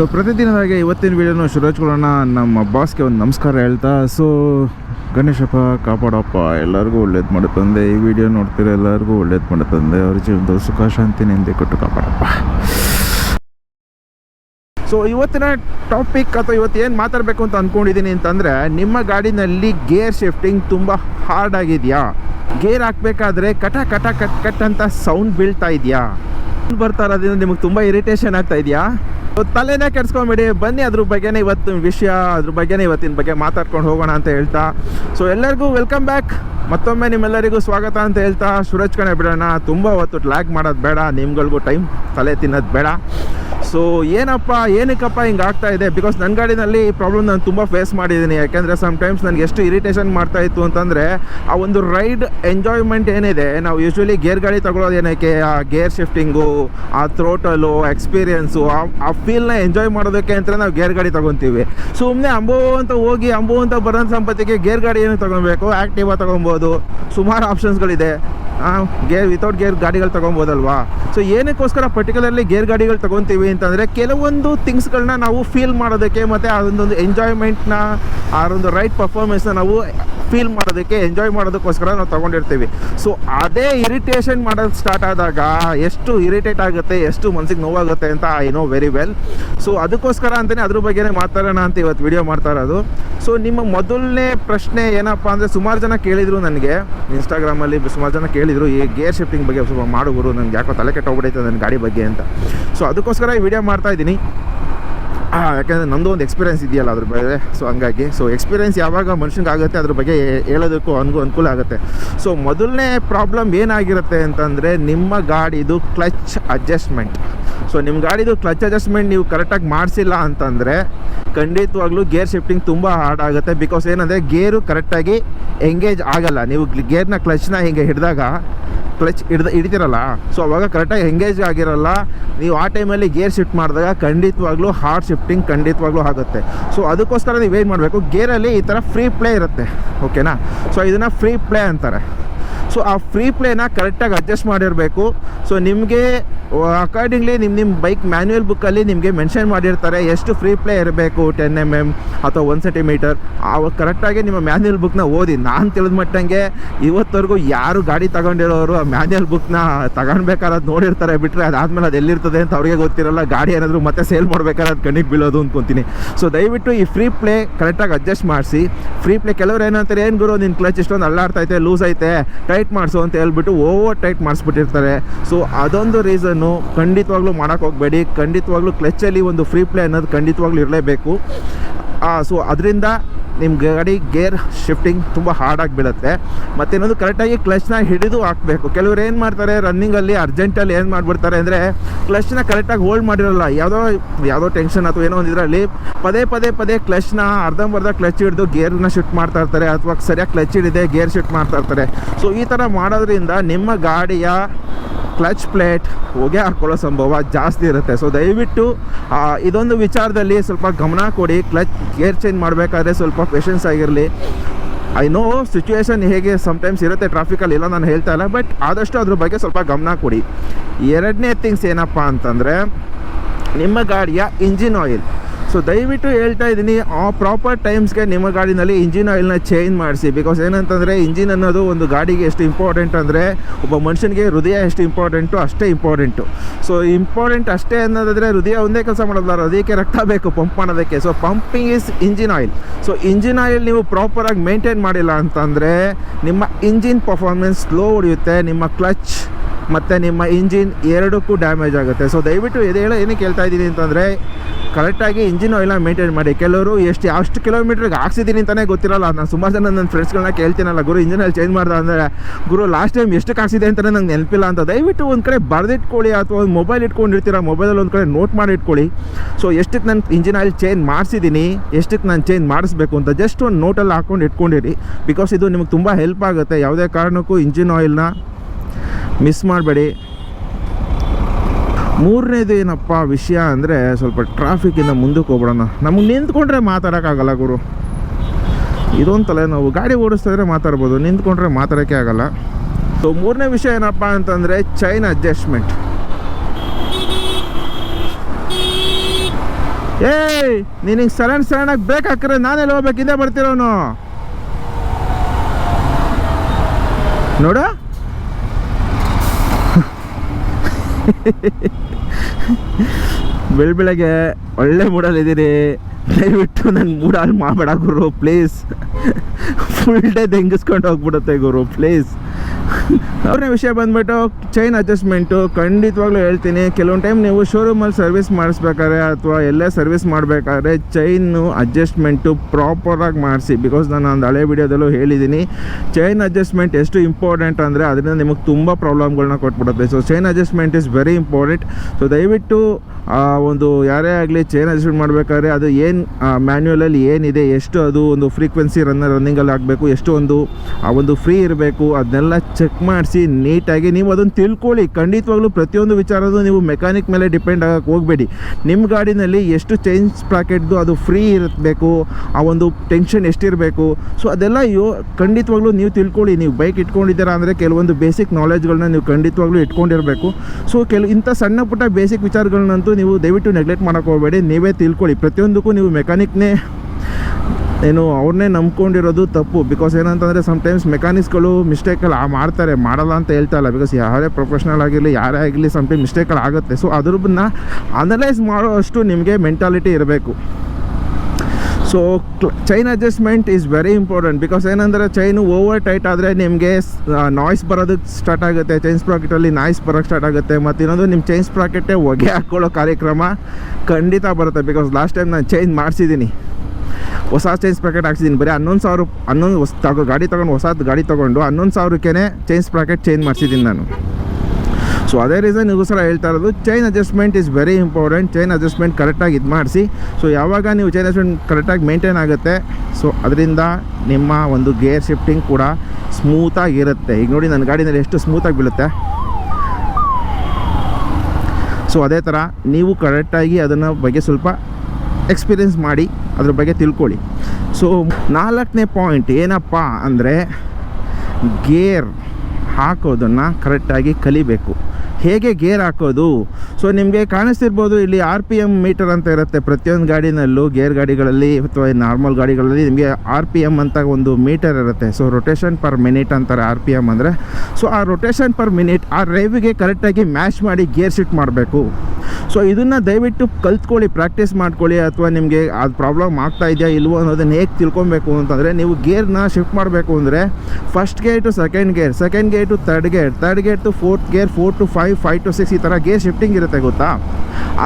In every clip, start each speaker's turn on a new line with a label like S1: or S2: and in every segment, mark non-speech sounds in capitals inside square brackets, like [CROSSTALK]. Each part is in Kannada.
S1: ಸೊ ಪ್ರತಿದಿನದಾಗೆ ಇವತ್ತಿನ ವೀಡಿಯೋನ ಶುರು ಹಚ್ಕೊಳ್ಳೋಣ ನಮ್ಮ ಬಾಸ್ಗೆ ಒಂದು ನಮಸ್ಕಾರ ಹೇಳ್ತಾ ಸೊ ಗಣೇಶಪ್ಪ ಕಾಪಾಡಪ್ಪ, ಎಲ್ಲರಿಗೂ ಒಳ್ಳೇದು ಮಾಡುತ್ತಂದೆ ಈ ವಿಡಿಯೋ ನೋಡ್ತಿರೋ ಎಲ್ಲರಿಗೂ ಒಳ್ಳೇದು ಮಾಡುತ್ತಂದೆ ಅವ್ರ ಜೀವನದ ಸುಖ, ಶಾಂತಿ, ನೆಮ್ಮದಿ ಕೊಟ್ಟು ಕಾಪಾಡಪ್ಪ. ಸೊ ಇವತ್ತಿನ ಟಾಪಿಕ್ ಅಥವಾ ಇವತ್ತು ಏನು ಮಾತಾಡಬೇಕು ಅಂತ ಅಂದ್ಕೊಂಡಿದ್ದೀನಿ ಅಂತಂದರೆ, ನಿಮ್ಮ ಗಾಡಿನಲ್ಲಿ ಗೇರ್ ಶಿಫ್ಟಿಂಗ್ ತುಂಬ ಹಾರ್ಡ್ ಆಗಿದೆಯಾ? ಗೇರ್ ಹಾಕಬೇಕಾದ್ರೆ ಕಟ ಕಟ, ಕಟ್ ಕಟ್ ಅಂತ ಸೌಂಡ್ ಬೀಳ್ತಾ ಇದೆಯಾ? ಬರ್ತಾ ಇರೋದ್ರಿಂದ ನಿಮಗೆ ತುಂಬ ಇರಿಟೇಷನ್ ಆಗ್ತಾ ಇದೆಯಾ? ತಲೆನೇ ಕೆಡ್ಸ್ಕೊಂಬಿಡಿ. ಬನ್ನಿ ಅದ್ರ ಬಗ್ಗೆನೇ ಇವತ್ತಿನ ವಿಷಯ, ಅದ್ರ ಬಗ್ಗೆನೇ ಇವತ್ತಿನ ಬಗ್ಗೆ ಮಾತಾಡ್ಕೊಂಡು ಹೋಗೋಣ ಅಂತ ಹೇಳ್ತಾ. ಸೊ ಎಲ್ಲರಿಗೂ ವೆಲ್ಕಮ್ ಬ್ಯಾಕ್ ಮತ್ತೊಮ್ಮೆ ನಿಮ್ಮೆಲ್ಲರಿಗೂ ಸ್ವಾಗತ ಅಂತ ಹೇಳ್ತಾ ಸುರಜ್ಕಣೆ ಬಿಡೋಣ. ತುಂಬ ಹೊತ್ತು ಲ್ಯಾಗ್ ಮಾಡೋದು ಬೇಡ, ನಿಮ್ಗಳಿಗೂ ಟೈಮ್ ತಲೆ ತಿನ್ನೋದು ಬೇಡ. ಸೊ ಏನಪ್ಪ, ಏನಕ್ಕಪ್ಪ ಹಿಂಗೆ ಆಗ್ತಾ ಇದೆ? ಬಿಕಾಸ್ ನನ್ನ ಗಾಡಿನಲ್ಲಿ ಪ್ರಾಬ್ಲಮ್ ನಾನು ತುಂಬ ಫೇಸ್ ಮಾಡಿದ್ದೀನಿ ಯಾಕೆಂದರೆ ಸಮ್ಟೈಮ್ಸ್ ನನಗೆ ಎಷ್ಟು ಇರಿಟೇಷನ್ ಮಾಡ್ತಾ ಇತ್ತು ಅಂತಂದರೆ, ಆ ಒಂದು ರೈಡ್ ಎಂಜಾಯ್ಮೆಂಟ್ ಏನಿದೆ, ನಾವು ಯೂಶ್ವಲಿ ಗೇರ್ ಗಾಡಿ ತಗೊಳ್ಳೋದು ಏನಕ್ಕೆ? ಆ ಗೇರ್ ಶಿಫ್ಟಿಂಗು ಆ ಥ್ರೋಟಲು ಎಕ್ಸ್ಪೀರಿಯೆನ್ಸು ಆ ಫೀಲ್ನ ಎಂಜಾಯ್ ಮಾಡೋದಕ್ಕೆ ಅಂತ ನಾವು ಗೇರ್ ಗಾಡಿ ತೊಗೊತೀವಿ. ಸುಮ್ಮನೆ ಅಂಬೋ ಅಂತ ಹೋಗಿ, ಅಂಬೋ ಅಂತ ಬರೋ ಸಂಪತ್ತಿಗೆ ಗೇರ್ ಗಾಡಿ ಏನು ತೊಗೊಬೇಕು? ಆ್ಯಕ್ಟಿವಾ ತೊಗೊಬೋದು. ಸುಮಾರು ಆಪ್ಷನ್ಸ್ಗಳಿದೆ ಗೇರ್ ವಿತೌಟ್ ಗೇರ್ ಗಾಡಿಗಳು ತೊಗೊಬೋದಲ್ವಾ ಸೊ ಏನಕ್ಕೋಸ್ಕರ ಪರ್ಟಿಕ್ಯುಲರ್ಲಿ ಗೇರ್ ಗಾಡಿಗಳು ತೊಗೊತೀವಿ ಅಂತಂದರೆ ಕೆಲವೊಂದು ಥಿಂಗ್ಸ್ಗಳನ್ನ ನಾವು ಫೀಲ್ ಮಾಡೋದಕ್ಕೆ ಮತ್ತು ಅದೊಂದೊಂದು ಎಂಜಾಯ್ಮೆಂಟ್ನ ಆ ಒಂದು ರೈಟ್ ಪರ್ಫಾರ್ಮೆನ್ಸ್ನ ನಾವು ಫೀಲ್ ಮಾಡೋದಕ್ಕೆ ಎಂಜಾಯ್ ಮಾಡೋದಕ್ಕೋಸ್ಕರ ನಾವು ತೊಗೊಂಡಿರ್ತೀವಿ. ಸೊ ಅದೇ ಇರಿಟೇಷನ್ ಮಾಡೋದು ಸ್ಟಾರ್ಟ್ ಆದಾಗ ಎಷ್ಟು ಇರಿಟೇಟ್ ಆಗುತ್ತೆ, ಎಷ್ಟು ಮನಸ್ಸಿಗೆ ನೋವಾಗುತ್ತೆ ಅಂತ I know very well so ಅದಕ್ಕೋಸ್ಕರ ಅಂತಲೇ ಅದ್ರ ಬಗ್ಗೆನೇ ಮಾತಾಡೋಣ ಅಂತ ಇವತ್ತು ವಿಡಿಯೋ ಮಾಡ್ತಾ ಇರೋದು. ಸೊ ನಿಮ್ಮ ಮೊದಲನೇ ಪ್ರಶ್ನೆ ಏನಪ್ಪ ಅಂದರೆ ಸುಮಾರು ಜನ ಕೇಳಿದರು ನನಗೆ. ಇನ್ಸ್ಟಾಗ್ರಾಮಲ್ಲಿ ಸುಮಾರು ಜನ ಕೇಳಿದರು ಈ ಗೇರ್ ಶಿಫ್ಟಿಂಗ್ ಬಗ್ಗೆ ಸ್ವಲ್ಪ ಮಾಡುವರು ನನಗೆ ಯಾಕೋ ತಲೆ ಕೆಟ್ಟೋಗ್ಬಿಡೈತೆ ನನ್ನ ಗಾಡಿ ಬಗ್ಗೆ ಅಂತ. ಸೊ ಅದಕ್ಕೋಸ್ಕರ ಈ ವಿಡಿಯೋ ಮಾಡ್ತಾ ಇದ್ದೀನಿ. ಯಾಕೆಂದರೆ ನಂದು ಒಂದು ಎಕ್ಸ್ಪೀರಿಯೆನ್ಸ್ ಇದೆಯಲ್ಲ ಅದ್ರ ಬಗ್ಗೆ. ಸೊ ಹಂಗಾಗಿ. ಸೊ ಎಕ್ಸ್ಪೀರಿಯೆನ್ಸ್ ಯಾವಾಗ ಮನುಷ್ಯನಿಗೆ ಆಗುತ್ತೆ ಅದ್ರ ಬಗ್ಗೆ ಹೇಳೋದಕ್ಕೂ ಅನ್ಗೂ, ಅನುಕೂಲ ಆಗುತ್ತೆ. ಸೊ ಮೊದಲನೇ ಪ್ರಾಬ್ಲಮ್ ಏನಾಗಿರುತ್ತೆ ಅಂತಂದರೆ ನಿಮ್ಮ ಗಾಡಿದು ಕ್ಲಚ್ ಅಡ್ಜಸ್ಟ್ಮೆಂಟ್ ಸೊ ನಿಮ್ಮ ಗಾಡಿದು ಕ್ಲಚ್ ಅಡ್ಜಸ್ಟ್ಮೆಂಟ್ ನೀವು ಕರೆಕ್ಟಾಗಿ ಮಾಡಿಸಿಲ್ಲ ಅಂತಂದರೆ ಖಂಡಿತವಾಗ್ಲೂ ಗೇರ್ ಶಿಫ್ಟಿಂಗ್ ತುಂಬ ಹಾರ್ಡ್ ಆಗುತ್ತೆ. ಬಿಕಾಸ್ ಏನಂದರೆ ಗೇರು ಕರೆಕ್ಟಾಗಿ ಎಂಗೇಜ್ ಆಗಲ್ಲ. ನೀವು ಗೇರ್ನ ಕ್ಲಚ್ನ ಹಿಂಗೆ ಹಿಡಿದಾಗ ಕ್ಲಚ್ ಹಿಡ್ದು ಹಿಡಿತಿರಲ್ಲ. ಸೊ ಅವಾಗ ಕರೆಕ್ಟಾಗಿ ಎಂಗೇಜ್ ಆಗಿರಲ್ಲ. ನೀವು ಆ ಟೈಮಲ್ಲಿ ಗೇರ್ ಶಿಫ್ಟ್ ಮಾಡಿದಾಗ ಖಂಡಿತವಾಗ್ಲೂ ಹಾರ್ಡ್ ಶಿಫ್ಟಿಂಗ್ ಖಂಡಿತವಾಗ್ಲೂ ಆಗುತ್ತೆ. ಸೊ ಅದಕ್ಕೋಸ್ಕರ ನೀವು ಏನು ಮಾಡಬೇಕು. ಗೇರಲ್ಲಿ ಈ ಥರ ಫ್ರೀ ಪ್ಲೇ ಇರುತ್ತೆ. ಓಕೆನಾ ಸೊ ಇದನ್ನು ಫ್ರೀ ಪ್ಲೇ ಅಂತಾರೆ. ಸೊ ಆ ಫ್ರೀ ಪ್ಲೇನ ಕರೆಕ್ಟಾಗಿ ಅಡ್ಜಸ್ಟ್ ಮಾಡಿರಬೇಕು. ಸೊ ನಿಮಗೆ ಅಕಾರ್ಡಿಂಗ್ಲಿ ನಿಮ್ಮ ನಿಮ್ಮ ಬೈಕ್ ಮ್ಯಾನ್ಯಲ್ ಬುಕ್ಕಲ್ಲಿ ನಿಮಗೆ ಮೆನ್ಷನ್ ಮಾಡಿರ್ತಾರೆ ಎಷ್ಟು ಫ್ರೀ ಪ್ಲೇ ಇರಬೇಕು ಟೆನ್ ಎಂ ಎಂ ಅಥವಾ ಒನ್ ಸೆಂಟಿಮೀಟರ್ ಅವಾಗ ಕರೆಕ್ಟಾಗಿ ನಿಮ್ಮ ಮ್ಯಾನ್ಯುಯಲ್ ಬುಕ್ನ ಓದಿ. ನಾನು ತಿಳಿದ ಮಟ್ಟಂಗೆ ಇವತ್ತವರೆಗೂ ಯಾರು ಗಾಡಿ ತಗೊಂಡಿರೋರು ಆ ಮ್ಯಾನ್ಯುಯಲ್ ಬುಕ್ನ ತಗೊಳ್ಬೇಕಾದ್ರೆ ನೋಡಿರ್ತಾರೆ. ಬಿಟ್ಟರೆ ಅದಾದಮೇಲೆ ಅದು ಎಲ್ಲಿರ್ತದೆ ಅಂತ ಅವ್ರಿಗೆ ಗೊತ್ತಿರಲ್ಲ. ಗಾಡಿ ಏನಾದರೂ ಮತ್ತೆ ಸೇಲ್ ಮಾಡಬೇಕಾದ್ರೆ ಅದು ಕಣ್ಣಿಗೆ ಬೀಳೋದು ಅಂದ್ಕೊತೀನಿ. ಸೊ ದಯವಿಟ್ಟು ಈ ಫ್ರೀ ಪ್ಲೇ ಕರೆಕ್ಟಾಗಿ ಅಡ್ಜಸ್ಟ್ ಮಾಡಿಸಿ. ಫ್ರೀ ಪ್ಲೇ ಕೆಲವರು ಏನಂತಾರೆ, ಏನು ಗುರು ನಿನ್ನ ಕ್ಲಚ್ ಇಷ್ಟೊಂದು ಅಲ್ಲಾಡ್ತೈತೆ ಲೂಸ್ ಐತೆ ಮಾಡಿಸು ಅಂತ ಹೇಳ್ಬಿಟ್ಟು ಓವರ್ ಟೈಟ್ ಮಾಡಿಸ್ಬಿಟ್ಟಿರ್ತಾರೆ. ಸೊ ಅದೊಂದು ರೀಸನ್ನು ಖಂಡಿತವಾಗ್ಲೂ ಮಾಡೋಕೆ ಹೋಗಬೇಡಿ. ಖಂಡಿತವಾಗ್ಲೂ ಕ್ಲಚ್ಚಲ್ಲಿ ಒಂದು ಫ್ರೀ ಪ್ಲೇ ಅನ್ನೋದು ಖಂಡಿತವಾಗ್ಲೂ ಇರಲೇಬೇಕು. ಸೊ ಅದರಿಂದ ನಿಮ್ಮ ಗಾಡಿ ಗೇರ್ ಶಿಫ್ಟಿಂಗ್ ತುಂಬ ಹಾರ್ಡಾಗಿ ಬೀಳುತ್ತೆ. ಮತ್ತು ಇನ್ನೊಂದು ಕರೆಕ್ಟಾಗಿ ಕ್ಲಚ್ನ ಹಿಡಿದು ಹಾಕಬೇಕು. ಕೆಲವರು ಏನು ಮಾಡ್ತಾರೆ ರನ್ನಿಂಗಲ್ಲಿ ಅರ್ಜೆಂಟಲ್ಲಿ ಏನು ಮಾಡಿಬಿಡ್ತಾರೆ ಅಂದರೆ ಕ್ಲಚ್ನ ಕರೆಕ್ಟಾಗಿ ಹೋಲ್ಡ್ ಮಾಡಿರಲ್ಲ, ಯಾವುದೋ ಯಾವುದೋ ಟೆನ್ಷನ್ ಅಥವಾ ಏನೋ ಒಂದು ಇದರಲ್ಲಿ ಪದೇ ಪದೇ ಪದೇ ಕ್ಲಚ್ನ ಅರ್ಧಂಬರ್ಧ ಕ್ಲಚ್ ಹಿಡಿದು ಗೇರ್ನ ಶಿಫ್ಟ್ ಮಾಡ್ತಾ ಇರ್ತಾರೆ, ಅಥವಾ ಸರಿಯಾಗಿ ಕ್ಲಚ್ ಹಿಡಿದೆ ಗೇರ್ ಶಿಫ್ಟ್ ಮಾಡ್ತಾ ಇರ್ತಾರೆ. ಸೊ ಈ ಥರ ಮಾಡೋದ್ರಿಂದ ನಿಮ್ಮ ಗಾಡಿಯ ಕ್ಲಚ್ ಪ್ಲೇಟ್ ಹೊಗೆ ಹಾಕ್ಕೊಳ್ಳೋ ಸಂಭವ ಜಾಸ್ತಿ ಇರುತ್ತೆ. ಸೊ ದಯವಿಟ್ಟು ಇದೊಂದು ವಿಚಾರದಲ್ಲಿ ಸ್ವಲ್ಪ ಗಮನ ಕೊಡಿ. ಕ್ಲಚ್ ಗೇರ್ ಚೇಂಜ್ ಮಾಡಬೇಕಾದ್ರೆ ಸ್ವಲ್ಪ ಪೇಷನ್ಸ್ ಆಗಿರಲಿ. ಐ ನೋ ಸಿಚುವೇಶನ್ ಹೇಗೆ ಸಮ್ಟೈಮ್ಸ್ ಇರುತ್ತೆ ಟ್ರಾಫಿಕಲ್ಲಿ ಇಲ್ಲ ನಾನು ಹೇಳ್ತಾ ಇಲ್ಲ ಬಟ್ ಆದಷ್ಟು ಅದ್ರ ಬಗ್ಗೆ ಸ್ವಲ್ಪ ಗಮನ ಕೊಡಿ. ಎರಡನೇ ಥಿಂಗ್ಸ್ ಏನಪ್ಪ ಅಂತಂದರೆ, ನಿಮ್ಮ ಗಾಡಿಯ ಇಂಜಿನ್ ಆಯಿಲ್ ಸೊ ದಯವಿಟ್ಟು ಹೇಳ್ತಾ ಇದ್ದೀನಿ, ಆ ಪ್ರಾಪರ್ ಟೈಮ್ಸ್ಗೆ ನಿಮ್ಮ ಗಾಡಿನಲ್ಲಿ ಇಂಜಿನ್ ಆಯಿಲ್ನ ಚೇಂಜ್ ಮಾಡಿಸಿ. ಬಿಕಾಸ್ ಏನಂತಂದರೆ ಇಂಜಿನ್ ಅನ್ನೋದು ಒಂದು ಗಾಡಿಗೆ ಎಷ್ಟು ಇಂಪಾರ್ಟೆಂಟ್ ಅಂದರೆ, ಒಬ್ಬ ಮನುಷ್ಯನಿಗೆ ಹೃದಯ ಎಷ್ಟು ಇಂಪಾರ್ಟೆಂಟು ಅಷ್ಟೇ ಇಂಪಾರ್ಟೆಂಟು ಸೊ ಇಂಪಾರ್ಟೆಂಟ್ ಅಷ್ಟೇ ಅನ್ನೋದಾದರೆ, ಹೃದಯ ಒಂದೇ ಕೆಲಸ ಮಾಡೋದಾರ ಅದಕ್ಕೆ ರಕ್ತ ಬೇಕು ಪಂಪ್ ಮಾಡೋದಕ್ಕೆ. So pumping is engine oil so engine oil ನೀವು ಪ್ರಾಪರಾಗಿ ಮೇಂಟೈನ್ ಮಾಡಿಲ್ಲ ಅಂತಂದರೆ, ನಿಮ್ಮ ಇಂಜಿನ್ ಪರ್ಫಾರ್ಮೆನ್ಸ್ ಸ್ಲೋ ಹೊಡೆಯುತ್ತೆ, ನಿಮ್ಮ ಕ್ಲಚ್ ಮತ್ತು ನಿಮ್ಮ ಇಂಜಿನ್ ಎರಡಕ್ಕೂ ಡ್ಯಾಮೇಜ್ ಆಗುತ್ತೆ. ಸೊ ದಯವಿಟ್ಟು ಇದು ಹೇಳೋ ಏನಕ್ಕೆ ಹೇಳ್ತಾ ಇದ್ದೀನಿ ಅಂತಂದರೆ ಕರೆಕ್ಟಾಗಿ ಇಂಜಿನ್ ಆಯಿಲ್ನ ಮೇಂಟೈನ್ ಮಾಡಿ. ಕೆಲವರು ಎಷ್ಟು ಅಷ್ಟು ಕಿಲೋಮೀಟ್ರಿಗೆ ಹಾಕ್ಸಿದ್ದೀನಿ ಅಂತಲೇ ಗೊತ್ತಿರಲ್ಲ. ನಾನು ಸುಮಾರು ಜನ ನನ್ನ ಫ್ರೆಂಡ್ಸ್ಗಳನ್ನ ಕೇಳ್ತೀನಲ್ಲ. ಗುರು ಇಂಜಿನ್ ಆಯಿಲ್ ಚೇಂಜ್ ಮಾಡ್ದೆ ಅಂದರೆ, ಗುರು ಲಾಸ್ಟ್ ಟೈಮ್ ಎಷ್ಟಕ್ಕೆ ಹಾಕ್ಸಿದೆ ಅಂತಲೇ ನಂಗೆ ನೆನಪಿಲ್ಲ ಅಂತ. ದಯವಿಟ್ಟು ಒಂದು ಕಡೆ ಬರೆದಿಟ್ಕೊಳ್ಳಿ ಅಥವಾ ಒಂದು ಮೊಬೈಲ್ ಇಟ್ಕೊಂಡಿರ್ತೀರ ಮೊಬೈಲಲ್ಲಿ ಒಂದು ಕಡೆ ನೋಟ್ ಮಾಡಿ ಇಟ್ಕೊಳ್ಳಿ. ಸೊ ಎಷ್ಟಕ್ಕೆ ನಾನು ಇಂಜಿನ್ ಆಯಿಲ್ ಚೇಂಜ್ ಮಾಡಿಸಿದ್ದೀನಿ ಎಷ್ಟಕ್ಕೆ ನಾನು ಚೇಂಜ್ ಮಾಡಿಸ್ಬೇಕು ಅಂತ ಜಸ್ಟ್ ಒಂದು ನೋಟಲ್ಲಿ ಹಾಕ್ಕೊಂಡು ಇಟ್ಕೊಂಡಿರಿ. ಬಿಕಾಸ್ ಇದು ನಿಮಗೆ ತುಂಬ ಹೆಲ್ಪ್ ಆಗುತ್ತೆ. ಯಾವುದೇ ಕಾರಣಕ್ಕೂ ಇಂಜಿನ್ ಆಯಿಲ್ನ ಮಿಸ್ ಮಾಡಬೇಡಿ. ಮೂರನೇದು ಏನಪ್ಪ ವಿಷಯ ಅಂದರೆ ಸ್ವಲ್ಪ ಟ್ರಾಫಿಕ್ಕಿಂದ ಮುಂದಕ್ಕೆ ಹೋಗ್ಬಿಡೋಣ. ನಮಗೆ ನಿಂತ್ಕೊಂಡ್ರೆ ಮಾತಾಡೋಕ್ಕಾಗಲ್ಲ ಗುರು. ಇದೊಂದು ತಲೆನೋವು ಗಾಡಿ ಓಡಿಸ್ತಾ ಇದ್ರೆ ಮಾತಾಡ್ಬೋದು, ನಿಂತ್ಕೊಂಡ್ರೆ ಮಾತಾಡೋಕ್ಕೆ ಆಗಲ್ಲ. ಸೊ ಮೂರನೇ ವಿಷಯ ಏನಪ್ಪ ಅಂತಂದರೆ ಚೈನ್ ಅಡ್ಜಸ್ಟ್ಮೆಂಟ್ ಏಯ್, ನಿನಗೆ ಸಡನ್ ಸರಣಾಗಿ ಬ್ರೇಕ್ ಹಾಕಿದ್ರೆ ನಾನೆಲ್ಲ ಹೋಗ್ಬೇಕು? ಹಿಂದೆ ಬರ್ತಿರೋನು? ನೋಡ. [LAUGHS] ಬೆಳ ಬೆಳಗ್ಗೆ ಒಳ್ಳೆ ಮೂಡಲ್ಲಿ ಇದ್ದೀರಿ ದಯವಿಟ್ಟು ನಂಗೆ ಮೂಡಲ್ಲಿ ಮಾಡಬೇಡ ಗುರು ಪ್ಲೀಸ್ ಫುಲ್ ಡೇ ತೆಂಗಿಸ್ಕೊಂಡು ಹೋಗ್ಬಿಡುತ್ತೆ ಗುರು ಪ್ಲೀಸ್ ಅವ್ರನ್ನ ವಿಷಯ ಬಂದ್ಬಿಟ್ಟು ಚೈನ್ ಅಡ್ಜಸ್ಟ್ಮೆಂಟು ಖಂಡಿತವಾಗ್ಲೂ ಹೇಳ್ತೀನಿ. ಕೆಲವೊಂದು ಟೈಮ್ ನೀವು ಶೋರೂಮಲ್ಲಿ ಸರ್ವಿಸ್ ಮಾಡಿಸ್ಬೇಕಾದ್ರೆ ಅಥವಾ ಎಲ್ಲ ಸರ್ವಿಸ್ ಮಾಡಬೇಕಾದ್ರೆ ಚೈನು ಅಡ್ಜಸ್ಟ್ಮೆಂಟು ಪ್ರಾಪರಾಗಿ ಮಾಡಿಸಿ. ಬಿಕಾಸ್ ನಾನು ಒಂದು ಹಳೆ ವಿಡಿಯೋದಲ್ಲೂ ಹೇಳಿದ್ದೀನಿ ಚೈನ್ ಅಡ್ಜಸ್ಟ್ಮೆಂಟ್ ಎಷ್ಟು ಇಂಪಾರ್ಟೆಂಟ್ ಅಂದರೆ ಅದರಿಂದ ನಿಮಗೆ ತುಂಬ ಪ್ರಾಬ್ಲಮ್ಗಳನ್ನ ಕೊಟ್ಬಿಡುತ್ತೆ. So chain adjustment is very important so ದಯವಿಟ್ಟು ಒಂದು ಯಾರೇ ಆಗಲಿ ಚೈನ್ ಅಡ್ಜಸ್ಟ್ಮೆಂಟ್ ಮಾಡಬೇಕಾದ್ರೆ ಅದು ಏನು ಮ್ಯಾನ್ಯುವಲಲ್ಲಿ ಏನಿದೆ, ಎಷ್ಟು ಅದು ಒಂದು ಫ್ರೀಕ್ವೆನ್ಸಿ ರನ್ನರ್ ರನ್ನಿಂಗಲ್ಲಿ ಆಗಬೇಕು, ಎಷ್ಟು ಒಂದು, ಆ, ಒಂದು ಫ್ರೀ ಇರಬೇಕು, ಅದನ್ನೆಲ್ಲ ಚೆಕ್ ಮಾಡಿಸಿ ನೀಟಾಗಿ ನೀವು ಅದನ್ನು ತಿಳ್ಕೊಳ್ಳಿ. ಖಂಡಿತವಾಗ್ಲೂ ಪ್ರತಿಯೊಂದು ವಿಚಾರದ್ದು ನೀವು ಮೆಕ್ಯಾನಿಕ್ ಮೇಲೆ ಡಿಪೆಂಡ್ ಆಗಕ್ಕೆ ಹೋಗಬೇಡಿ. ನಿಮ್ಮ ಗಾಡಿನಲ್ಲಿ ಎಷ್ಟು ಚೇಂಜ್ ಪ್ಯಾಕೆಟ್ದು ಅದು ಫ್ರೀ ಇರಬೇಕು, ಆ ಒಂದು ಟೆನ್ಷನ್ ಎಷ್ಟಿರಬೇಕು. ಸೊ ಅದೆಲ್ಲ ಯೋ, ಖಂಡಿತವಾಗ್ಲೂ ನೀವು ತಿಳ್ಕೊಳ್ಳಿ. ನೀವು ಬೈಕ್ ಇಟ್ಕೊಂಡಿದ್ದೀರಾ ಅಂದರೆ ಕೆಲವೊಂದು ಬೇಸಿಕ್ ನಾಲೆಜ್ಗಳನ್ನ ನೀವು ಖಂಡಿತವಾಗ್ಲೂ ಇಟ್ಕೊಂಡಿರಬೇಕು. ಸೊ ಕೆಲ, ಇಂಥ ಸಣ್ಣ ಪುಟ್ಟ ಬೇಸಿಕ್ ವಿಚಾರಗಳನ್ನಂತೂ ನೀವು ದಯವಿಟ್ಟು ನೆಗ್ಲೆಕ್ಟ್ ಮಾಡೋಕೆ ಹೋಗಬೇಡಿ. ನೀವೇ ತಿಳ್ಕೊಳ್ಳಿ. ಪ್ರತಿಯೊಂದಕ್ಕೂ ನೀವು ಮೆಕ್ಯಾನಿಕ್ನೇ ಏನು ಅವ್ರನ್ನೇ ನಂಬ್ಕೊಂಡಿರೋದು ತಪ್ಪು. ಬಿಕಾಸ್ ಏನಂತಂದರೆ ಸಮ್ಟೈಮ್ಸ್ ಮೆಕ್ಯಾನಿಕ್ಸ್ಗಳು ಮಿಸ್ಟೇಕಲ್ಲಿ ಮಾಡ್ತಾರೆ, ಮಾಡಲ್ಲ ಅಂತ ಹೇಳ್ತಾ ಇಲ್ಲ. ಬಿಕಾಸ್ ಯಾರೇ ಪ್ರೊಫೆಷ್ನಲ್ ಆಗಿರಲಿ, ಯಾರೇ ಆಗಲಿ ಸಮ್ಟೈಮ್ ಮಿಸ್ಟೇಕಲ್ಲಿ ಆಗುತ್ತೆ. ಸೊ ಅದ್ರನ್ನ ಅನಲೈಸ್ ಮಾಡೋಷ್ಟು ನಿಮಗೆ ಮೆಂಟಾಲಿಟಿ ಇರಬೇಕು. So chain adjustment is very important because ಏನಂದರೆ ಚೈನು ಓವರ್ ಟೈಟ್ ಆದರೆ ನಿಮಗೆ ನಾಯ್ಸ್ ಬರೋದಕ್ಕೆ ಸ್ಟಾರ್ಟ್ ಆಗುತ್ತೆ. ಚೈನ್ ಸ್ಪ್ರಾಕೆಟಲ್ಲಿ ನಾಯ್ಸ್ ಬರೋಕ್ಕೆ ಸ್ಟಾರ್ಟ್ ಆಗುತ್ತೆ. ಮತ್ತು ಇನ್ನೊಂದು ನಿಮ್ಮ ಚೈನ್ ಸ್ಪ್ರಾಕೆಟೇ ಹೊಗೆ ಹಾಕ್ಕೊಳ್ಳೋ ಕಾರ್ಯಕ್ರಮ ಖಂಡಿತ ಬರುತ್ತೆ. ಬಿಕಾಸ್ ಲಾಸ್ಟ್ ಟೈಮ್ ನಾನು ಚೇಂಜ್ ಮಾಡಿಸಿದ್ದೀನಿ. ಹೊಸ ಚೈನ್ಸ್ ಪ್ಯಾಕೆಟ್ ಹಾಕ್ಸಿದ್ದೀನಿ ಬರೀ ಹನ್ನೊಂದು ಸಾವಿರ ಹನ್ನೊಂದು ಹೊಸ ತಗೋ ಗಾಡಿ ತೊಗೊಂಡು ಹೊಸದು ಗಾಡಿ ತೊಗೊಂಡು ಹನ್ನೊಂದು ಸಾವಿರಕ್ಕೇ ಚೈನ್ಸ್ ಪ್ಯಾಕೆಟ್ ಚೇಂಜ್ ಮಾಡಿಸಿದ್ದೀನಿ ನಾನು. ಸೊ ಅದೇ ರೀಸನ್ ಇದಕ್ಕೋಸ್ಕರ ಹೇಳ್ತಾ ಇರೋದು chain adjustment is very important chain adjustment ಕರೆಕ್ಟಾಗಿ ಇದು ಮಾಡಿಸಿ. ಸೊ ಯಾವಾಗ ನೀವು ಚೈನ್ ಅಡ್ಜಸ್ಟ್ಮೆಂಟ್ ಕರೆಕ್ಟಾಗಿ ಮೇಂಟೈನ್ ಆಗುತ್ತೆ ಸೊ ಅದರಿಂದ ನಿಮ್ಮ ಒಂದು ಗೇರ್ ಶಿಫ್ಟಿಂಗ್ ಕೂಡ ಸ್ಮೂತಾಗಿರುತ್ತೆ ಈಗ ನೋಡಿ, ನನ್ನ ಗಾಡಿನಲ್ಲಿ ಎಷ್ಟು ಸ್ಮೂತಾಗಿ ಬೀಳುತ್ತೆ. ಸೊ ಅದೇ ಥರ ನೀವು ಕರೆಕ್ಟಾಗಿ ಅದನ್ನು ಬಗ್ಗೆ ಸ್ವಲ್ಪ ಎಕ್ಸ್ಪೀರಿಯೆನ್ಸ್ ಮಾಡಿ ಅದ್ರ ಬಗ್ಗೆ ತಿಳ್ಕೊಳ್ಳಿ. ಸೊ ನಾಲ್ಕನೇ ಪಾಯಿಂಟ್ ಏನಪ್ಪ ಅಂದರೆ ಗೇರ್ ಹಾಕೋದನ್ನು ಕರೆಕ್ಟಾಗಿ ಕಲಿಬೇಕು. ಹೇಗೆ ಗೇರ್ ಹಾಕೋದು? ಸೊ ನಿಮಗೆ ಕಾಣಿಸ್ತಿರ್ಬೋದು ಇಲ್ಲಿ ಆರ್ ಪಿ ಎಂ ಮೀಟರ್ ಅಂತ ಇರುತ್ತೆ. ಪ್ರತಿಯೊಂದು ಗಾಡಿನಲ್ಲೂ ಗೇರ್ ಗಾಡಿಗಳಲ್ಲಿ ಅಥವಾ ನಾರ್ಮಲ್ ಗಾಡಿಗಳಲ್ಲಿ ನಿಮಗೆ ಆರ್ ಪಿ ಎಂ ಅಂತ ಒಂದು ಮೀಟರ್ ಇರುತ್ತೆ. ಸೊ ರೊಟೇಷನ್ ಪರ್ ಮಿನಿಟ್ ಅಂತಾರೆ ಆರ್ ಪಿ ಎಂ ಅಂದರೆ. ಸೊ ಆ ರೊಟೇಷನ್ ಪರ್ ಮಿನಿಟ್ ಆ ಡ್ರೈವಿಗೆ ಕರೆಕ್ಟಾಗಿ ಮ್ಯಾಚ್ ಮಾಡಿ ಗೇರ್ ಶಿಫ್ಟ್ ಮಾಡಬೇಕು. ಸೊ ಇದನ್ನು ದಯವಿಟ್ಟು ಕಲ್ತ್ಕೊಳ್ಳಿ ಪ್ರಾಕ್ಟೀಸ್ ಮಾಡ್ಕೊಳ್ಳಿ ಅಥವಾ ನಿಮಗೆ ಅದು ಪ್ರಾಬ್ಲಮ್ ಆಗ್ತಾ ಇದೆಯಾ ಇಲ್ವೋ ಅನ್ನೋದನ್ನು ಹೇಗೆ ತಿಳ್ಕೊಬೇಕು ಅಂತಂದರೆ ನೀವು ಗೇರ್ನ ಶಿಫ್ಟ್ ಮಾಡಬೇಕು ಅಂದರೆ first gear to second gear second gear to third gear third gear to fourth gear four to five five to six ಈ ಥರ ಗೇರ್ ಶಿಫ್ಟಿಂಗ್ ಇರುತ್ತೆ ಗೊತ್ತಾ?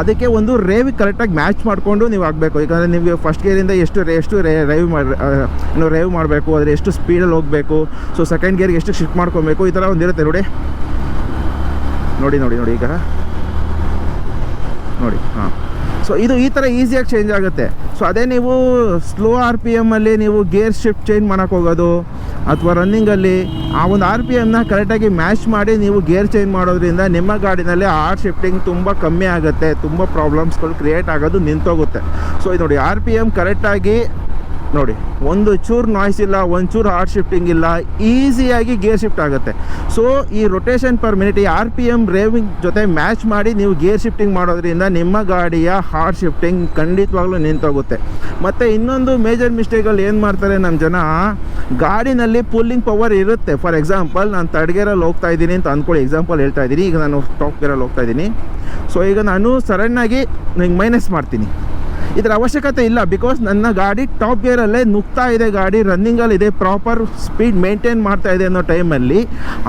S1: ಅದಕ್ಕೆ ಒಂದು ರೇವಿ ಕರೆಕ್ಟಾಗಿ ಮ್ಯಾಚ್ ಮಾಡಿಕೊಂಡು ನೀವು ಆಗಬೇಕು. ಯಾಕಂದರೆ ನಿಮಗೆ ಫಸ್ಟ್ ಗೇರಿಂದ ಎಷ್ಟು ರೇ ಎಷ್ಟು ರೇ ರೈವ್ ಮಾಡಿ ನೀವು ರೈವ್ ಮಾಡಬೇಕು, ಆದರೆ ಎಷ್ಟು ಸ್ಪೀಡಲ್ಲಿ ಹೋಗಬೇಕು ಸೊ ಸೆಕೆಂಡ್ ಗೇರ್ಗೆ ಎಷ್ಟು ಶಿಫ್ಟ್ ಮಾಡ್ಕೊಬೇಕು, ಈ ಥರ ಒಂದು ಇರುತ್ತೆ ನೋಡಿ. ನೋಡಿ ನೋಡಿ ನೋಡಿ ಈಗ. ನೋಡಿ, ಹಾಂ. ಸೊ ಇದು ಈ ಥರ ಈಸಿಯಾಗಿ ಚೇಂಜ್ ಆಗುತ್ತೆ. ಸೊ ಅದೇ ನೀವು ಸ್ಲೋ ಆರ್ ಪಿ ಎಮ್ಮಲ್ಲಿ ನೀವು ಗೇರ್ ಶಿಫ್ಟ್ ಚೇಂಜ್ ಮಾಡೋಕ್ಕೆ ಹೋಗೋದು, ಅಥವಾ ರನ್ನಿಂಗಲ್ಲಿ ಆ ಒಂದು ಆರ್ ಪಿ ಎಮ್ನ ಕರೆಕ್ಟಾಗಿ ಮ್ಯಾಚ್ ಮಾಡಿ ನೀವು ಗೇರ್ ಚೇಂಜ್ ಮಾಡೋದ್ರಿಂದ ನಿಮ್ಮ ಗಾಡಿನಲ್ಲಿ ಆರ್ ಶಿಫ್ಟಿಂಗ್ ತುಂಬ ಕಮ್ಮಿ ಆಗುತ್ತೆ, ತುಂಬ ಪ್ರಾಬ್ಲಮ್ಸ್ಗಳು ಕ್ರಿಯೇಟ್ ಆಗೋದು ನಿಂತೋಗುತ್ತೆ. ಸೊ ಇದು ನೋಡಿ ಆರ್ ಪಿ ಎಂ ಕರೆಕ್ಟಾಗಿ ನೋಡಿ, ಒಂದು ಚೂರು ನಾಯ್ಸ್ ಇಲ್ಲ, ಒಂದು ಚೂರು ಹಾರ್ಡ್ ಶಿಫ್ಟಿಂಗ್ ಇಲ್ಲ ಈಸಿಯಾಗಿ ಗೇರ್ ಶಿಫ್ಟ್ ಆಗುತ್ತೆ. ಸೊ ಈ ರೊಟೇಷನ್ ಪರ್ ಮಿನಿಟ್ ಈ ಆರ್ ಪಿ ಎಂ ರೇವಿಂಗ್ ಜೊತೆ ಮ್ಯಾಚ್ ಮಾಡಿ ನೀವು ಗೇರ್ ಶಿಫ್ಟಿಂಗ್ ಮಾಡೋದ್ರಿಂದ ನಿಮ್ಮ ಗಾಡಿಯ ಹಾರ್ಡ್ ಶಿಫ್ಟಿಂಗ್ ಖಂಡಿತವಾಗ್ಲೂ ನಿಂತೋಗುತ್ತೆ. ಮತ್ತು ಇನ್ನೊಂದು ಮೇಜರ್ ಮಿಸ್ಟೇಕಲ್ಲಿ ಏನು ಮಾಡ್ತಾರೆ ನಮ್ಮ ಜನ? ಗಾಡಿನಲ್ಲಿ ಪುಲ್ಲಿಂಗ್ ಪವರ್ ಇರುತ್ತೆ. ಫಾರ್ ಎಕ್ಸಾಂಪಲ್ ನಾನು ತಡಗೇರಲ್ಲಿ ಹೋಗ್ತಾ ಇದ್ದೀನಿ ಅಂತ ಅಂದ್ಕೊಳ್ಳಿ ಎಕ್ಸಾಂಪಲ್ ಹೇಳ್ತಾ ಇದ್ದೀನಿ. ಈಗ ನಾನು ಟಾಪ್ ಗೇರಲ್ಲಿ ಹೋಗ್ತಾ ಇದ್ದೀನಿ. ಸೊ ಈಗ ನಾನು ಸಡನ್ನಾಗಿ ನಿಂಗೆ ಮೈನಸ್ ಮಾಡ್ತೀನಿ. ಇದರ ಅವಶ್ಯಕತೆ ಇಲ್ಲ. ಬಿಕಾಸ್ ನನ್ನ ಗಾಡಿ ಟಾಪ್ ಗೇರಲ್ಲೇ ನುಗ್ತಾ ಇದೆ ಗಾಡಿ ರನ್ನಿಂಗಲ್ಲಿ ಇದೆ ಪ್ರಾಪರ್ ಸ್ಪೀಡ್ ಮೇಂಟೈನ್ ಮಾಡ್ತಾ ಇದೆ ಅನ್ನೋ ಟೈಮಲ್ಲಿ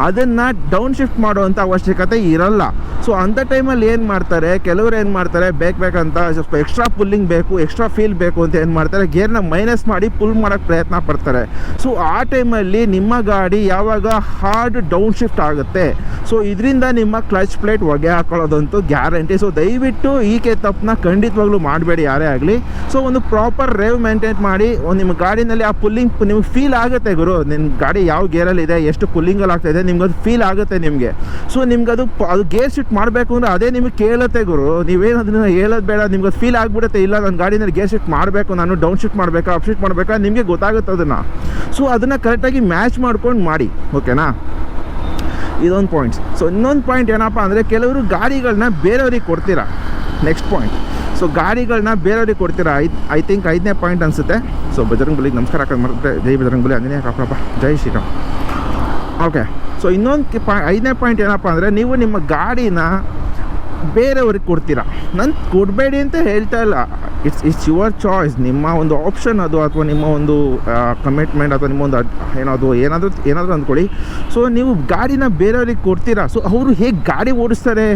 S1: ಅದನ್ನು ಡೌನ್ ಶಿಫ್ಟ್ ಮಾಡುವಂಥ ಅವಶ್ಯಕತೆ ಇರಲ್ಲ. ಸೊ ಅಂಥ ಟೈಮಲ್ಲಿ ಏನು ಮಾಡ್ತಾರೆ? ಕೆಲವರು ಏನು ಮಾಡ್ತಾರೆ? ಬೇಕು ಬೇಕಂತ ಸ್ವಲ್ಪ ಎಕ್ಸ್ಟ್ರಾ ಪುಲ್ಲಿಂಗ್ ಬೇಕು ಎಕ್ಸ್ಟ್ರಾ ಫೀಲ್ ಬೇಕು ಅಂತ ಏನು ಮಾಡ್ತಾರೆ? ಗೇರ್ನ ಮೈನಸ್ ಮಾಡಿ ಪುಲ್ ಮಾಡೋಕ್ಕೆ ಪ್ರಯತ್ನ ಪಡ್ತಾರೆ. ಸೊ ಆ ಟೈಮಲ್ಲಿ ನಿಮ್ಮ ಗಾಡಿ ಯಾವಾಗ ಹಾರ್ಡ್ ಡೌನ್ ಶಿಫ್ಟ್ ಆಗುತ್ತೆ? ಸೊ ಇದರಿಂದ ನಿಮ್ಮ ಕ್ಲಚ್ ಪ್ಲೇಟ್ ಹೊಗೆ ಹಾಕೊಳ್ಳೋದಂತೂ ಗ್ಯಾರಂಟಿ ಸೊ ದಯವಿಟ್ಟು ಈಕೆ ತಪ್ಪನ್ನ ಖಂಡಿತವಾಗ್ಲೂ ಮಾಡಬೇಡಿ ಯಾರೇ ಆಗಲಿ. ಸೊ ಒಂದು ಪ್ರಾಪರ್ ರೇವ್ ಮೇಂಟೈನ್ ಮಾಡಿ ಒಂದು ನಿಮ್ಮ ಗಾಡಿನಲ್ಲಿ ಆ ಪುಲ್ಲಿಂಗ್ ನಿಮ್ಗೆ ಫೀಲ್ ಆಗುತ್ತೆ ಗುರು. ನಿಮ್ಮ ಗಾಡಿ ಯಾವ ಗೇರಲ್ಲಿ ಇದೆ, ಎಷ್ಟು ಪುಲ್ಲಿಂಗಲ್ಲಿ ಆಗ್ತಾ ಇದೆ ನಿಮ್ಗೆ ಅದು ಫೀಲ್ ಆಗುತ್ತೆ ನಿಮಗೆ. ಸೊ ನಿಮ್ಗೆ ಅದು ಅದು ಗೇರ್ ಶಿಫ್ಟ್ ಮಾಡಬೇಕು ಅಂದರೆ ಅದೇ ನಿಮಗೆ ಕೇಳುತ್ತೆ ಗುರು. ನೀವೇನು ಅದನ್ನ ಹೇಳೋದು ಬೇಡ, ನಿಮ್ಗೆ ಅದು ಫೀಲ್ ಆಗಿಬಿಡುತ್ತೆ. ಇಲ್ಲ ನನ್ನ ಗಾಡಿನಲ್ಲಿ ಗೇರ್ ಶಿಫ್ಟ್ ಮಾಡಬೇಕು, ನಾನು ಡೌನ್ ಶಿಫ್ಟ್ ಮಾಡಬೇಕಾ ಅಪ್ ಶಿಫ್ಟ್ ಮಾಡಬೇಕಾ, ನಿಮಗೆ ಗೊತ್ತಾಗುತ್ತೆ ಅದನ್ನು. ಸೊ ಅದನ್ನು ಕರೆಕ್ಟಾಗಿ ಮ್ಯಾಚ್ ಮಾಡ್ಕೊಂಡು ಮಾಡಿ ಓಕೆನಾ ಇದೊಂದು ಪಾಯಿಂಟ್ಸ್ ಸೊ ಇನ್ನೊಂದು ಪಾಯಿಂಟ್ ಏನಪ್ಪ ಅಂದರೆ, ಕೆಲವರು ಗಾಡಿಗಳನ್ನ ಬೇರೆಯವ್ರಿಗೆ ಕೊಡ್ತೀರಾ? ನೆಕ್ಸ್ಟ್ ಪಾಯಿಂಟ್ ಸೊ ಗಾಡಿಗಳನ್ನ ಬೇರೆಯವ್ರಿಗೆ ಕೊಡ್ತೀರಾ? ಐ ಐ ಥಿಂಕ್ ಐದನೇ ಪಾಯಿಂಟ್ ಅನಿಸುತ್ತೆ. ಸೊ ಬಜರಂಗ್ ಬಲಿಗೆ ನಮಸ್ಕಾರ ಹಾಕೋದು ಮಾಡಿದ್ರೆ ಜೈ ಬಜರಂಗ್ ಬಲಿ ಅಂಜನೇ ಕಾಪ್ರಪ್ಪ ಜೈ ಶ್ರೀರಾಮ್. ಓಕೆ ಸೊ ಇನ್ನೊಂದು ಪಾ ಐದನೇ ಪಾಯಿಂಟ್ ಏನಪ್ಪ ಅಂದರೆ, ನೀವು ನಿಮ್ಮ ಗಾಡಿನ ಬೇರೆಯವ್ರಿಗೆ ಕೊಡ್ತೀರಾ? ನಾನು ಕೊಡಬೇಡಿ ಅಂತ ಹೇಳ್ತಾ ಇಲ್ಲ. ಇಟ್ಸ್ ಇಟ್ಸ್ ಯುವರ್ ಚಾಯ್ಸ್ ನಿಮ್ಮ ಒಂದು ಆಪ್ಷನ್ ಅದು ಅಥವಾ ನಿಮ್ಮ ಒಂದು ಕಮಿಟ್ಮೆಂಟ್ ಅಥವಾ ನಿಮ್ಮ ಒಂದು ಏನಾದರೂ ಏನದು ಏನಾದರೂ ಏನಾದರೂ ಅಂದ್ಕೊಳ್ಳಿ. ಸೊ ನೀವು ಗಾಡಿನ ಬೇರೆಯವ್ರಿಗೆ ಕೊಡ್ತೀರಾ? ಸೊ ಅವರು ಹೇಗೆ ಗಾಡಿ ಓಡಿಸ್ತಾರೆ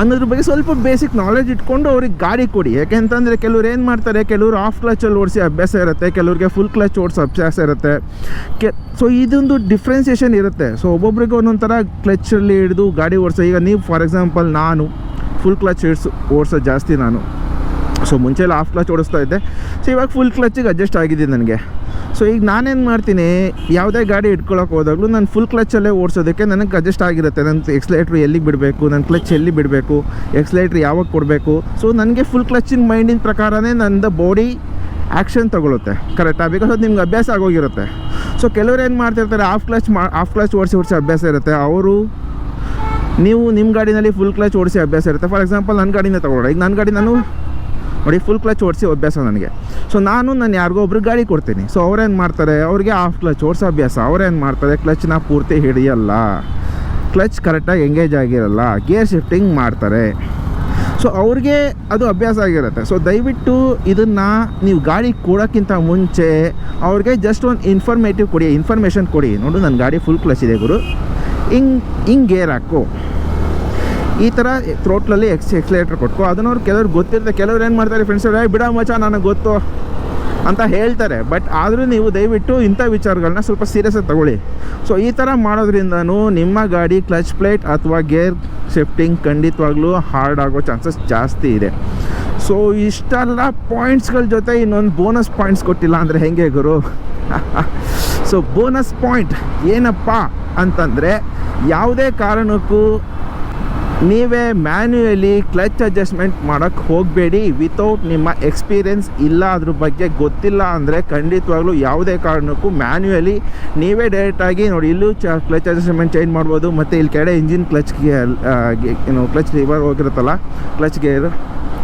S1: ಅನ್ನೋದ್ರ ಬಗ್ಗೆ ಸ್ವಲ್ಪ ಬೇಸಿಕ್ ನಾಲೆಜ್ ಇಟ್ಕೊಂಡು ಅವ್ರಿಗೆ ಗಾಡಿ ಕೊಡಿ. ಯಾಕೆಂತಂದರೆ ಕೆಲವ್ರು ಏನು ಮಾಡ್ತಾರೆ? ಕೆಲವರು ಆಫ್ ಕ್ಲಚಲ್ಲಿ ಓಡಿಸಿ ಅಭ್ಯಾಸ ಇರುತ್ತೆ, ಕೆಲವ್ರಿಗೆ ಫುಲ್ ಕ್ಲಚ್ ಓಡಿಸೋ ಅಭ್ಯಾಸ ಇರುತ್ತೆ. ಕೆ ಸೊ ಇದೊಂದು ಡಿಫ್ರೆನ್ಸಿಯೇಷನ್ ಇರುತ್ತೆ. ಸೊ ಒಬ್ಬೊಬ್ರಿಗೆ ಒಂದೊಂದು ಥರ ಕ್ಲಚ್ಚಲ್ಲಿ ಹಿಡಿದು ಗಾಡಿ ಓಡಿಸೋ, ಈಗ ನೀವು ಫಾರ್ ಎಕ್ಸಾಂಪಲ್ ನಾನು ಫುಲ್ ಕ್ಲಚ್ ಹಿಡ್ಸು, ಓಡಿಸೋ ಜಾಸ್ತಿ ನಾನು. ಸೊ ಮುಂಚೆ ಎಲ್ಲ ಆಫ್ ಕ್ಲಚ್ ಓಡಿಸ್ತಾ ಇದ್ದೆ. ಸೊ ಇವಾಗ ಫುಲ್ ಕ್ಲಚ್ಚಿಗೆ ಅಡ್ಜಸ್ಟ್ ಆಗಿದೆ ನನಗೆ. ಸೊ ಈಗ ನಾನೇನು ಮಾಡ್ತೀನಿ, ಯಾವುದೇ ಗಾಡಿ ಇಟ್ಕೊಳಕ್ಕೆ ಹೋದಾಗಲೂ ನಾನು ಫುಲ್ ಕ್ಲಚ್ಚಲ್ಲೇ ಓಡಿಸೋದಕ್ಕೆ ನನಗೆ ಅಡ್ಜಸ್ಟ್ ಆಗಿರುತ್ತೆ. ನನ್ನ ಎಕ್ಸ್ಲೇಟ್ರ್ ಎಲ್ಲಿಗೆ ಬಿಡಬೇಕು ನನ್ನ ಕ್ಲಚ್ ಎಲ್ಲಿ ಬಿಡಬೇಕು ಎಕ್ಸ್ಲೇಟ್ರ್ ಯಾವಾಗ ಕೊಡಬೇಕು. ಸೊ ನನಗೆ ಫುಲ್ ಕ್ಲಚ್ಚಿನ ಮೈಂಡಿನ ಪ್ರಕಾರನೇ ನನ್ನ ಬಾಡಿ ಆ್ಯಕ್ಷನ್ ತೊಗೊಳುತ್ತೆ. ಕರೆಕ್ಟಾ ಬಿಕಾಸ್ ಅದು ನಿಮ್ಗೆ ಅಭ್ಯಾಸ ಆಗೋಗಿರುತ್ತೆ. ಸೊ ಕೆಲವರು ಏನು ಮಾಡ್ತಿರ್ತಾರೆ ಆಫ್ ಕ್ಲಚ್ ಮಾ ಆಫ್ ಕ್ಲಚ್ ಓಡಿಸಿ ಓಡಿಸಿ ಅಭ್ಯಾಸ ಇರುತ್ತೆ. ಅವರು ನೀವು ನಿಮ್ಮ ಗಾಡಿನಲ್ಲಿ ಫುಲ್ ಕ್ಲಚ್ ಓಡಿಸಿ ಅಭ್ಯಾಸ ಇರುತ್ತೆ. ಫಾರ್ ಎಕ್ಸಾಂಪಲ್ ನನ್ನ ಗಾಡಿನ ತೊಗೊಳ್ಳೋಣ ಈಗ ನನ್ನ ಗಾಡಿ ನಾನು ನೋಡಿ ಫುಲ್ ಕ್ಲಚ್ ಓಡಿಸಿ ಅಭ್ಯಾಸ ನನಗೆ. ಸೊ ನಾನು ನಾನು ಯಾರಿಗೋ ಒಬ್ರಿಗೆ ಗಾಡಿ ಕೊಡ್ತೀನಿ. ಸೊ ಅವ್ರೇನು ಮಾಡ್ತಾರೆ? ಅವ್ರಿಗೆ ಆಫ್ ಕ್ಲಚ್ ಓಡಿಸೋ ಅಭ್ಯಾಸ. ಅವ್ರೇನು ಮಾಡ್ತಾರೆ? ಕ್ಲಚ್ನ ಪೂರ್ತಿ ಹಿಡಿಯಲ್ಲ. ಕ್ಲಚ್ ಕರೆಕ್ಟಾಗಿ ಎಂಗೇಜ್ ಆಗಿರಲ್ಲ. ಗೇರ್ ಶಿಫ್ಟಿಂಗ್ ಮಾಡ್ತಾರೆ. ಸೊ ಅವ್ರಿಗೆ ಅದು ಅಭ್ಯಾಸ ಆಗಿರುತ್ತೆ. ಸೊ ದಯವಿಟ್ಟು ಇದನ್ನು ನೀವು ಗಾಡಿ ಕೊಡೋಕ್ಕಿಂತ ಮುಂಚೆ ಅವ್ರಿಗೆ ಜಸ್ಟ್ ಒಂದು ಇನ್ಫಾರ್ಮೇಟಿವ್ ಕೊಡಿ. ಇನ್ಫಾರ್ಮೇಷನ್ ಕೊಡಿ. ನೋಡು ನನ್ನ ಗಾಡಿ ಫುಲ್ ಕ್ಲಚ್ ಇದೆ ಗುರು. ಹಿಂಗೆ ಹಿಂಗೆ ಗೇರ್ ಹಾಕು. ಈ ಥರ ಥ್ರೋಟ್ಲಲ್ಲಿ ಎಕ್ಸ್ ಎಕ್ಸ್ಲೇಟರ್ ಕೊಟ್ಕೊ. ಅದನ್ನವ್ರು ಕೆಲವ್ರು ಗೊತ್ತಿರುತ್ತೆ ಕೆಲವ್ರು ಏನು ಮಾಡ್ತಾರೆ ಫ್ರೆಂಡ್ಸ್ ಏ ಬಿಡ ಮಚ ನನಗೆ ಗೊತ್ತು ಅಂತ ಹೇಳ್ತಾರೆ. ಬಟ್ ಆದರೂ ನೀವು ದಯವಿಟ್ಟು ಇಂಥ ವಿಚಾರಗಳನ್ನ ಸ್ವಲ್ಪ ಸೀರಿಯಸ್ಸಾಗಿ ತಗೊಳ್ಳಿ. ಸೊ ಈ ಥರ ಮಾಡೋದ್ರಿಂದನೂ ನಿಮ್ಮ ಗಾಡಿ ಕ್ಲಚ್ ಪ್ಲೇಟ್ ಅಥವಾ ಗೇರ್ ಶಿಫ್ಟಿಂಗ್ ಖಂಡಿತವಾಗ್ಲೂ ಹಾರ್ಡ್ ಆಗೋ ಚಾನ್ಸಸ್ ಜಾಸ್ತಿ ಇದೆ. ಸೊ ಇಷ್ಟೆಲ್ಲ ಪಾಯಿಂಟ್ಸ್ಗಳ ಜೊತೆ ಇನ್ನೊಂದು ಬೋನಸ್ ಪಾಯಿಂಟ್ಸ್ ಕೊಟ್ಟಿಲ್ಲ ಅಂದರೆ ಹೆಂಗೆ ಗುರು? ಸೊ ಬೋನಸ್ ಪಾಯಿಂಟ್ ಏನಪ್ಪ ಅಂತಂದರೆ, ಯಾವುದೇ ಕಾರಣಕ್ಕೂ ನೀವೇ ಮ್ಯಾನ್ಯುಯಲಿ ಕ್ಲಚ್ ಅಡ್ಜಸ್ಟ್ಮೆಂಟ್ ಮಾಡೋಕ್ಕೆ ಹೋಗಬೇಡಿ. ವಿತೌಟ್ ನಿಮ್ಮ ಎಕ್ಸ್ಪೀರಿಯೆನ್ಸ್ ಇಲ್ಲ, ಅದ್ರ ಬಗ್ಗೆ ಗೊತ್ತಿಲ್ಲ ಅಂದರೆ ಖಂಡಿತವಾಗ್ಲೂ ಯಾವುದೇ ಕಾರಣಕ್ಕೂ ಮ್ಯಾನ್ಯುಯಲಿ ನೀವೇ ಡೈರೆಕ್ಟಾಗಿ ನೋಡಿ, ಇಲ್ಲೂ ಚ ಕ್ಲಚ್ ಅಡ್ಜಸ್ಟ್ಮೆಂಟ್ ಚೇಂಜ್ ಮಾಡ್ಬೋದು. ಮತ್ತು ಇಲ್ಲಿ ಕೆಡೆ ಇಂಜಿನ್ ಕ್ಲಚ್ ಏನು clutch lever ಹೋಗಿರುತ್ತಲ್ಲ clutch gear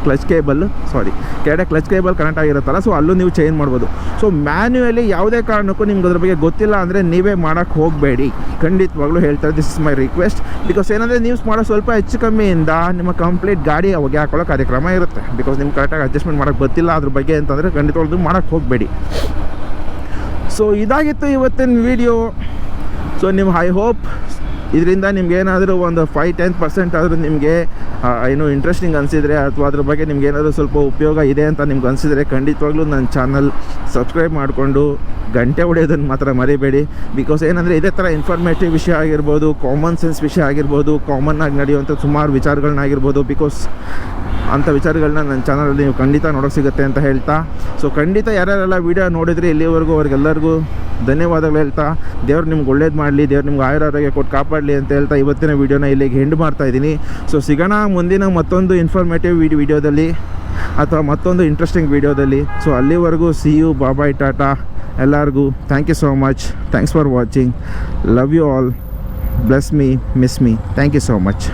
S1: clutch cable sorry ಕೆಳಗಡೆ ಕ್ಲಚ್ ಕೇಬಲ್ ಕನೆಕ್ಟ್ ಆಗಿರುತ್ತಲ್ಲ ಸೊ ಅಲ್ಲೂ ನೀವು ಚೇಂಜ್ ಮಾಡ್ಬೋದು. ಸೊ ಮ್ಯಾನ್ಯುಯಲಿ ಯಾವುದೇ ಕಾರಣಕ್ಕೂ ನಿಮ್ಗೆ ಅದ್ರ ಬಗ್ಗೆ ಗೊತ್ತಿಲ್ಲ ಅಂದರೆ ನೀವೇ ಮಾಡೋಕ್ಕೆ ಹೋಗಬೇಡಿ. ಖಂಡಿತವಾಗ್ಲೂ ಹೇಳ್ತಾರೆ this is my request because ಏನಂದರೆ ನೀವು ಮಾಡೋ ಸ್ವಲ್ಪ ಹೆಚ್ಚು ಕಮ್ಮಿಯಿಂದ ನಿಮ್ಮ ಕಂಪ್ಲೀಟ್ ಗಾಡಿ ಅವಾಗ ಹಾಕೊಳ್ಳೋ ಕಾರ್ಯಕ್ರಮ ಇರುತ್ತೆ. ಬಿಕಾಸ್ ನಿಮ್ಗೆ ಕರೆಕ್ಟಾಗಿ ಅಡ್ಜಸ್ಟ್ಮೆಂಟ್ ಮಾಡೋಕ್ಕೆ ಗೊತ್ತಿಲ್ಲ ಅದ್ರ ಬಗ್ಗೆ ಅಂತಂದರೆ ಖಂಡಿತವಾಗ್ಲೂ ಮಾಡೋಕ್ಕೆ ಹೋಗಬೇಡಿ. ಸೊ ಇದಾಗಿತ್ತು ಇವತ್ತಿನ ವಿಡಿಯೋ ಸೊ ನಿಮ್ಮ ಐ ಹೋಪ್ ಇದರಿಂದ ನಿಮ್ಗೆ ಏನಾದರೂ ಒಂದು ಫೈವ್ ಟೆನ್ ಪರ್ಸೆಂಟ್ ಆದರೂ ನಿಮಗೆ ಏನು ಇಂಟ್ರೆಸ್ಟಿಂಗ್ ಅನಿಸಿದರೆ ಅಥವಾ ಅದ್ರ ಬಗ್ಗೆ ನಿಮ್ಗೆ ಏನಾದರೂ ಸ್ವಲ್ಪ ಉಪಯೋಗ ಇದೆ ಅಂತ ನಿಮ್ಗೆ ಅನಿಸಿದರೆ ಖಂಡಿತವಾಗ್ಲೂ ನನ್ನ ಚಾನಲ್ ಸಬ್ಸ್ಕ್ರೈಬ್ ಮಾಡಿಕೊಂಡು ಗಂಟೆ ಹೊಡೆಯೋದನ್ನು ಮಾತ್ರ ಮರಿಬೇಡಿ. ಬಿಕಾಸ್ ಏನಂದರೆ ಇದೇ ಥರ ಇನ್ಫಾರ್ಮೇಟಿವ್ ವಿಷಯ ಆಗಿರ್ಬೋದು ಕಾಮನ್ ಸೆನ್ಸ್ ವಿಷಯ ಆಗಿರ್ಬೋದು ಕಾಮನ್ ಆಗಿ ನಡೆಯುವಂಥ ಸುಮಾರು ವಿಚಾರಗಳನ್ನಾಗಿರ್ಬೋದು ಬಿಕಾಸ್ ಅಂಥ ವಿಚಾರಗಳನ್ನ ನನ್ನ ಚಾನಲಲ್ಲಿ ನೀವು ಖಂಡಿತ ನೋಡೋಕೆ ಸಿಗುತ್ತೆ ಅಂತ ಹೇಳ್ತಾ. ಸೊ ಖಂಡಿತ ಯಾರ್ಯಾರೆಲ್ಲ ವೀಡಿಯೋ ನೋಡಿದರೆ ಇಲ್ಲಿವರೆಗೂ ಅವ್ರಿಗೆಲ್ಲರಿಗೂ ಧನ್ಯವಾದಗಳು ಹೇಳ್ತಾ, ದೇವ್ರು ನಿಮ್ಗೆ ಒಳ್ಳೇದು ಮಾಡಲಿ, ದೇವ್ರು ನಿಮ್ಗೆ ಆಯುರಾರೋಗ್ಯ ಕೊಟ್ಟು ಕಾಪಾಡಲಿ ಅಂತ ಹೇಳ್ತಾ ಇವತ್ತಿನ ವೀಡಿಯೋನ ಇಲ್ಲಿಗೆ ಹೆಂಡ್ ಮಾಡ್ತಾ ಇದ್ದೀನಿ. ಸೊ ಸಿಗೋಣ ಮುಂದಿನ ಮತ್ತೊಂದು ಇನ್ಫಾರ್ಮೇಟಿವ್ ವಿಡಿ ವಿಡಿಯೋದಲ್ಲಿ ಅಥವಾ ಮತ್ತೊಂದು ಇಂಟ್ರೆಸ್ಟಿಂಗ್ ವೀಡಿಯೋದಲ್ಲಿ. ಸೊ ಅಲ್ಲಿವರೆಗೂ ಸಿ ಯು ಬಾಬಾಯ್ ಟಾಟಾ ಎಲ್ಲರಿಗೂ thank you so much thanks for watching love you all bless me miss me thank you so much